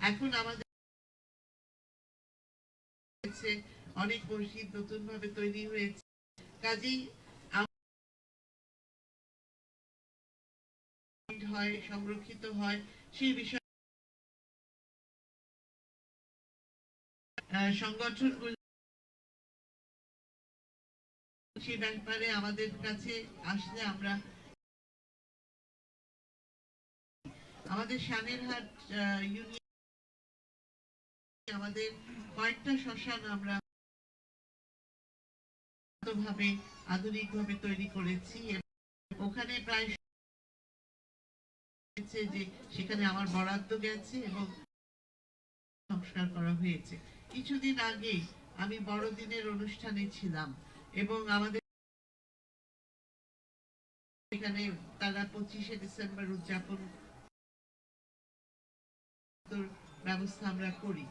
এখন আমাদের অনেক মসজিদ নতুন ভাবে তৈরি হয়েছে। কাজেই হয় সংরক্ষিত হয় সেই বিষয়ে সংগঠনগুলো সে ব্যাপারে আমাদের কাছে আসলে আমরা আমাদের শানেরহাট আহ, ইউনিয়ন আমাদের কয়েকটা শ্মশান আমরা ভাবে আধুনিক ভাবে তৈরি করেছি। ওখানে প্রায় যে সেখানে আমার বরাদ্দ গেছে এবং সংস্কার করা হয়েছে। কিছুদিন আগে আমি বড়দিনের অনুষ্ঠানে ছিলাম এবং আমাদের এখানে তারা পঁচিশে ডিসেম্বর উদযাপন ব্যবস্থা আমরা করি।